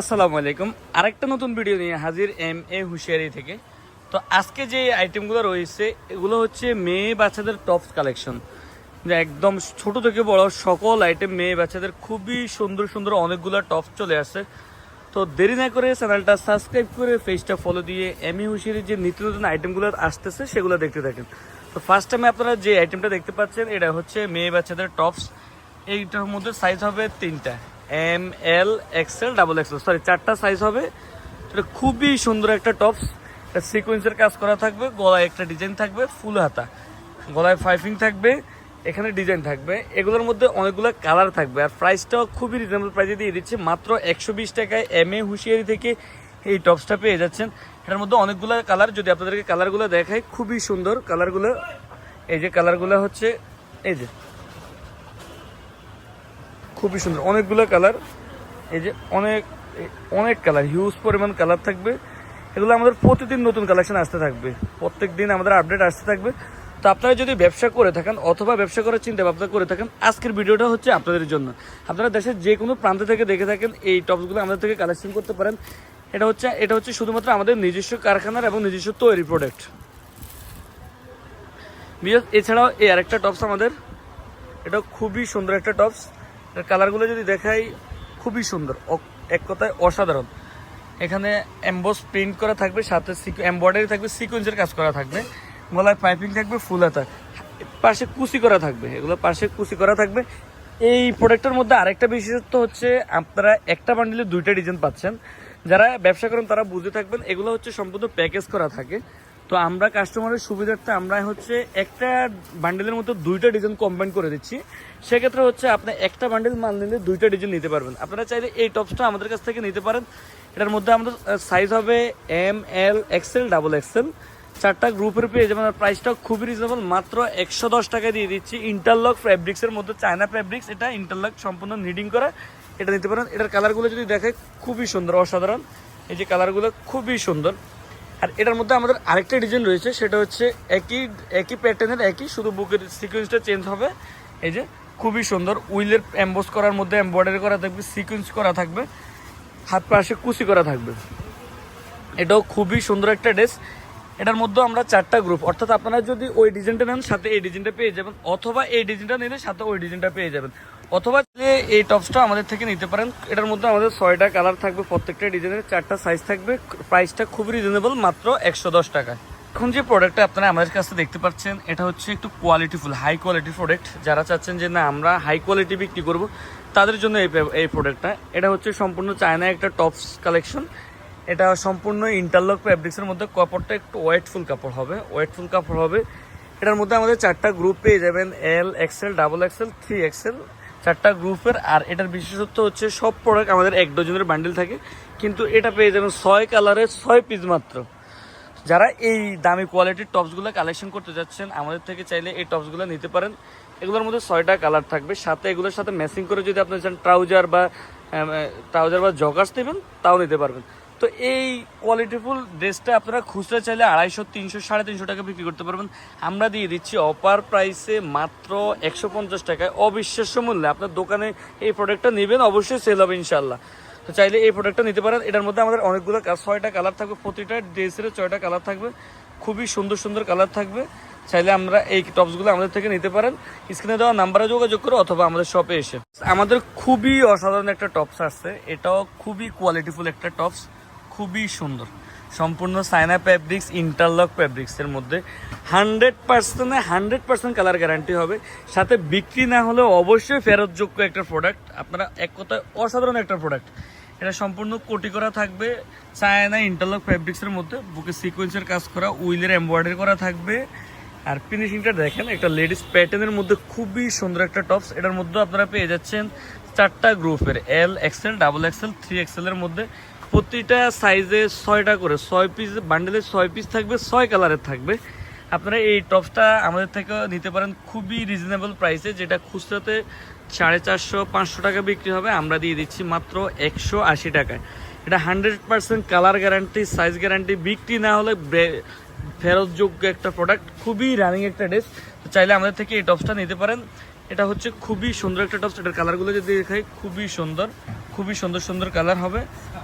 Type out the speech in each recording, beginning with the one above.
আসসালামু আলাইকুম। আরেকটা নতুন ভিডিও নিয়ে হাজির এম এ হুঁশিয়ারি থেকে। তো আজকে যে আইটেমগুলো রয়েছে, এগুলো হচ্ছে মেয়ে বাচ্চাদের টপস কালেকশন যে একদম ছোট থেকে বড় সকল আইটেম মেয়ে বাচ্চাদের খুবই সুন্দর সুন্দর অনেকগুলো টপস চলে আসছে তো দেরি না করে চ্যানেলটা সাবস্ক্রাইব করে পেজটা ফলো দিয়ে এম এ হুঁশিয়ারির যে নিত্য নতুন আইটেমগুলো আসতেছে, সেগুলো দেখতে থাকেন। তো ফার্স্ট টাইমে আপনারা যে আইটেমটা দেখতে পাচ্ছেন, এটা হচ্ছে মেয়ে বাচ্চাদের টপস এইটার মধ্যে সাইজ হবে তিনটা। M L XL double XL sorry চারটা সাইজ হবে। এটা খুবই সুন্দর একটা টপস এটা সিকোয়েন্সের কাজ করা থাকবে, গলায় একটা ডিজাইন থাকবে, ফুল হাতা। গলায় ফাইফিং থাকবে, এখানে ডিজাইন থাকবে। এগুলোর মধ্যে অনেকগুলো কালার থাকবে। আর প্রাইসটাও খুবই রিজনেবল প্রাইসে দিয়ে দিচ্ছে। মাত্র একশো বিশ টাকায় এম এ হুঁশিয়ারি থেকে এই টপসটা পেয়ে যাচ্ছেন। এটার মধ্যে অনেকগুলো কালার যদি আপনাদেরকে কালারগুলো দেখায় খুবই সুন্দর কালারগুলো এই যে কালারগুলো হচ্ছে, এই যে খুবই সুন্দর। অনেকগুলো কালার এই যে অনেক অনেক কালার হিউজ পরিমাণ কালার থাকবে। এগুলো আমাদের প্রতিদিন নতুন কালেকশন আসতে থাকবে। প্রত্যেক দিন আমাদের আপডেট আসতে থাকবে। তো আপনারা যদি ব্যবসা করে থাকেন অথবা ব্যবসা করার চিন্তা ভাবনা করে থাকেন, আজকের ভিডিওটা হচ্ছে আপনাদের জন্য। আপনারা দেশের যে কোনো প্রান্ত থেকে দেখে থাকেন, এই টপসগুলো আমাদের থেকে কালেকশন করতে পারেন। এটা হচ্ছে এটা হচ্ছে শুধুমাত্র আমাদের নিজস্ব কারখানার এবং নিজস্ব তৈরি প্রোডাক্ট বিকজ এছাড়াও এই আরেকটা টপস আমাদের। এটা খুবই সুন্দর একটা টপস এর কালারগুলো যদি দেখাই, খুবই সুন্দর। এক কথায় অসাধারণ। এখানে এমবস প্রিন্ট করা থাকবে, সাথে এমব্রয়ডারি থাকবে সিকোয়েন্সের কাজ করা থাকবে। গলায় পাইপিং থাকবে ফুল হাতা পাশে কুচি করা থাকবে, এগুলো পাশে কুচি করা থাকবে। এই প্রোডাক্টের মধ্যে আরেকটা বিশেষত্ব হচ্ছে, আপনারা একটা বান্ডিলে দুইটা ডিজাইন পাচ্ছেন। যারা ব্যবসা করেন, তারা বুঝে থাকবেন, এগুলো হচ্ছে সম্পূর্ণ প্যাকেজ করা থাকে। তো আমরা কাস্টমারের সুবিধার্থে আমরা হচ্ছে একটা বান্ডেলের মতো দুইটা ডিজাইন কম্বাইন করে দিচ্ছি। সেক্ষেত্রে হচ্ছে আপনি একটা বান্ডেল মাল নিলে দুইটা ডিজাইন নিতে পারবেন। আপনারা চাইলে এই টপসটা আমাদের কাছ থেকে নিতে পারেন। এটার মধ্যে আমাদের সাইজ হবে M L XL double XL চারটা গ্রুপের পেয়ে যাবেন আর প্রাইসটা খুবই রিজনেবল মাত্র একশো দশ টাকা দিয়ে দিচ্ছি। ইন্টারলক ফ্যাব্রিক্সের মধ্যে চায়না ফ্যাব্রিক্স এটা ইন্টারলক সম্পূর্ণ নিডিং করা। এটা নিতে পারেন। এটার কালারগুলো যদি দেখে খুবই সুন্দর, অসাধারণ। এই যে কালারগুলো খুবই সুন্দর। আর এটার মধ্যে আমাদের আরেকটা ডিজাইন রয়েছে, সেটা হচ্ছে একই একই প্যাটার্নের একই, শুধু বুকের সিকোয়েন্সটা চেঞ্জ হবে। এই যে, খুবই সুন্দর, উইলের এম্বোস করার মধ্যে এমব্রয়ডারি করা থাকবে সিকোয়েন্স করা থাকবে, হাত পাশে কুচি করা থাকবে। এটাও খুবই সুন্দর একটা ড্রেস এটার মধ্যে আমরা চারটা গ্রুপ অর্থাৎ আপনারা যদি ওই ডিজাইনটা নেন, সাথে এই ডিজাইনটা পেয়ে যাবেন, অথবা এই ডিজাইনটা নিলে সাথে ওই ডিজাইনটা পেয়ে যাবেন। অথবা এই টপসটা আমাদের থেকে নিতে পারেন, এটার মধ্যে আমাদের ছয়টা কালার থাকবে, প্রত্যেকটা ডিজাইনের চারটা সাইজ থাকবে প্রাইসটা খুবই রিজনেবল মাত্র একশো দশ টাকা এখন যে প্রোডাক্টটা আপনারা আমাদের কাছে দেখতে পাচ্ছেন, এটা হচ্ছে একটু কোয়ালিটিফুল হাই কোয়ালিটি প্রোডাক্ট যারা চাচ্ছেন যে, না, আমরা হাই কোয়ালিটি বিক্রি করব, তাদের জন্য এই এই প্রোডাক্টটা এটা হচ্ছে সম্পূর্ণ চায়না একটা টপস কালেকশন এটা সম্পূর্ণ ইন্টারলক ফ্যাব্রিক্সের মধ্যে কাপড়টা একটু ওয়েটফুল কাপড় হবে ওয়েটফুল কাপড় হবে। এটার মধ্যে আমাদের চারটা গ্রুপ পেয়ে যাবেন L XL double XL three XL চারটা গ্রুপের, আর এটার বিশেষত্ব হচ্ছে সব প্রোডাক্ট আমাদের এক ডজনের বান্ডেল থাকে, কিন্তু এটা পেয়ে যাবেন ছয় কালারের ছয় পিস মাত্র। যারা এই দামি কোয়ালিটির টপসগুলো কালেকশন করতে যাচ্ছেন, আমাদের থেকে চাইলে এই টপসগুলো নিতে পারেন। এগুলোর মধ্যে ছয়টা কালার থাকবে, সাথে এগুলোর সাথে ম্যাচিং করে যদি আপনি চান ট্রাউজার বা ট্রাউজার বা জগার্স নেবেন, তাও নিতে পারবেন। তো এই কোয়ালিটিফুল ড্রেসটা আপনারা খুচরা চাইলে আড়াইশো, তিনশো, সাড়ে তিনশো টাকা বিক্রি করতে পারবেন। আমরা দিয়ে দিচ্ছি অপার প্রাইসে মাত্র একশো পঞ্চাশ টাকায়। অবিশ্বাস্য মূল্যে আপনার দোকানে এই প্রোডাক্টটা নেবেন, অবশ্যই সেল হবে ইনশাল্লাহ তো চাইলে এই প্রোডাক্টটা নিতে পারেন। এটার মধ্যে আমাদের অনেকগুলো ছয়টা কালার থাকবে, প্রতিটা ড্রেসের ছয়টা কালার থাকবে। খুবই সুন্দর সুন্দর কালার থাকবে। চাইলে আমরা এই টপসগুলো আমাদের থেকে নিতে পারেন। স্ক্রিনে দেওয়া নাম্বারে যোগাযোগ করো অথবা আমাদের শপে এসে। আমাদের খুবই অসাধারণ একটা টপস আসছে। এটাও খুবই কোয়ালিটিফুল একটা টপস খুবই সুন্দর। সম্পূর্ণ সাইনা ফ্যাব্রিক্স ইন্টারলক ফ্যাব্রিক্সের মধ্যে। হান্ড্রেড পার্সেন্টে হান্ড্রেড পার্সেন্ট কালার গ্যারান্টি হবে। সাথে বিক্রি না হলেও অবশ্যই ফেরতযোগ্য একটা প্রোডাক্ট আপনারা এক কথায় অসাধারণ একটা প্রোডাক্ট এটা সম্পূর্ণ কোটি করা থাকবে। চায়না ইন্টারলক ফ্যাব্রিক্সের মধ্যে। বুকে সিকোয়েন্সের কাজ করা, উইলের এমব্রয়ডারি করা থাকবে। আর ফিনিশিংটা দেখেন, একটা লেডিস প্যাটার্নের মধ্যে খুবই সুন্দর একটা টপস এটার মধ্যে আপনারা পেয়ে যাচ্ছেন চারটা গ্রুপের L XL double XL three এক্সেলের মধ্যে। প্রতিটা সাইজে ছয়টা করে, ছয় পিস বান্ডেলের ছয় পিস থাকবে, ছয় কালারের থাকবে। আপনারা এই টপসটা আমাদের থেকে নিতে পারেন খুবই রিজনেবল প্রাইসে যেটা খুচরাতে সাড়ে চারশো, পাঁচশো টাকা বিক্রি হবে। আমরা দিয়ে দিচ্ছি মাত্র একশো আশি টাকায়। এটা hundred percent colour guarantee size guarantee বিক্রি না হলে ফেরতযোগ্য একটা প্রোডাক্ট খুবই রানিং একটা ড্রেস চাইলে আমাদের থেকে এই টপসটা নিতে পারেন। এটা হচ্ছে খুবই সুন্দর একটা টপস এটার কালারগুলো যদি দেখাই, খুবই সুন্দর খুবই সুন্দর সুন্দর কালার হবে।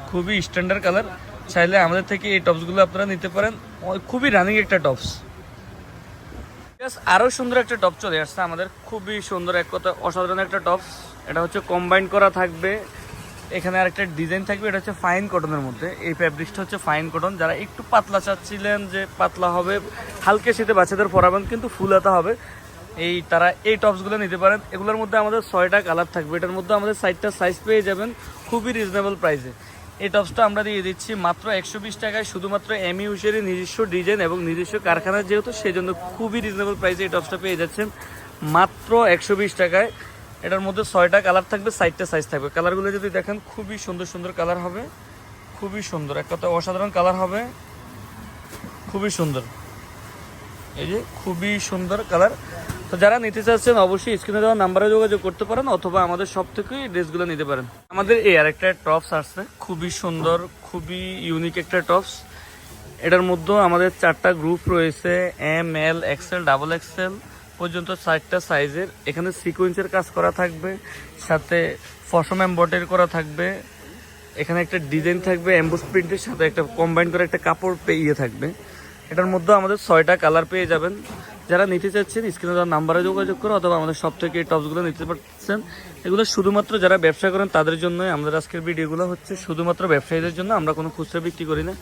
খুবই স্ট্যান্ডার্ড কালার চাইলে আমাদের থেকে এই টপসগুলো আপনারা নিতে পারেন। খুবই রানিং একটা টপস আরও সুন্দর একটা টপ চলে আসছে আমাদের। খুবই সুন্দর, এক কথা, অসাধারণ একটা টপস এটা হচ্ছে কম্বাইন করা থাকবে। এখানে আরেকটা ডিজাইন থাকবে, এটা হচ্ছে ফাইন কটনের মধ্যে। এই ফ্যাব্রিকটা হচ্ছে ফাইন কটন যারা একটু পাতলা চাচ্ছিলেন যে পাতলা হবে, হালকা শীতে বাচ্চাদের পরাবেন, কিন্তু ফুলাতা হবে। এই, তারা এই টপসগুলো নিতে পারেন। এগুলোর মধ্যে আমাদের ছয়টা কালার থাকবে। এটার মধ্যে আমাদের সাইডটা সাইজ পেয়ে যাবেন খুবই রিজনেবল প্রাইসে এই টপসটা আমরা দিয়ে দিচ্ছি মাত্র একশো বিশ টাকায়, শুধুমাত্র এমি উশেরই নিজস্ব ডিজাইন এবং নিজস্ব কারখানা যেহেতু সেই জন্য খুবই রিজনেবল প্রাইসে এই টপসটা পেয়ে যাচ্ছেন। মাত্র একশো বিশ টাকায়। এটার মধ্যে ছয়টা কালার থাকবে সাইডটা সাইজ থাকবে। কালারগুলো যদি দেখেন, খুবই সুন্দর সুন্দর কালার হবে। খুবই সুন্দর। এক কথা অসাধারণ কালার হবে। খুবই সুন্দর। এই যে খুবই সুন্দর কালার তো যারা নিতে চাচ্ছেন, অবশ্যই স্ক্রিনে দেওয়া নাম্বারে যোগাযোগ করতে পারেন অথবা আমাদের সব থেকেই ড্রেসগুলো নিতে পারেন। আমাদের এই আরেকটা টপস আসছে, খুবই সুন্দর, খুবই ইউনিক একটা টপস এটার মধ্যে আমাদের চারটা গ্রুপ রয়েছে M L XL double XL পর্যন্ত চারটা সাইজের এখানে সিকোয়েন্সের কাজ করা থাকবে, সাথে ফসম এম্বয়ডারি করা থাকবে, এখানে একটা ডিজাইন থাকবে এম্বোস প্রিন্টের সাথে একটা কম্বাইন করে একটা কাপড় পেয়ে থাকবে। এটার মধ্যে আমাদের ছয়টা কালার পেয়ে যাবেন। যারা নিতে চাচ্ছেন, স্ক্রিনে দেওয়ার নাম্বারে যোগাযোগ করো অথবা আমাদের সব থেকে এই টপসগুলো নিতে পারছেন এগুলো শুধুমাত্র যারা ব্যবসা করেন, তাদের জন্যই আমাদের আজকের ভিডিওগুলো হচ্ছে শুধুমাত্র ব্যবসায়ীদের জন্য। আমরা কোনো খুচরা বিক্রি করি না।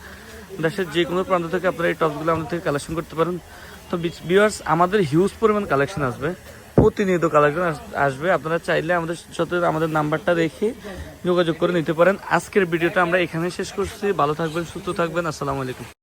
দেশের যে কোনো প্রান্ত থেকে আপনারা এই টপসগুলো আমাদের থেকে কালেকশন করতে পারেন। তো ভিউয়ার্স আমাদের হিউজ পরিমাণ কালেকশন আসবে। প্রতিনিয়ত কালেকশন আসবে। আপনারা চাইলে আমাদের সাথে আমাদের নাম্বারটা রেখে যোগাযোগ করে নিতে পারেন। আজকের ভিডিওটা আমরা এখানে শেষ করছি। ভালো থাকবেন, সুস্থ থাকবেন। আসসালামু আলাইকুম।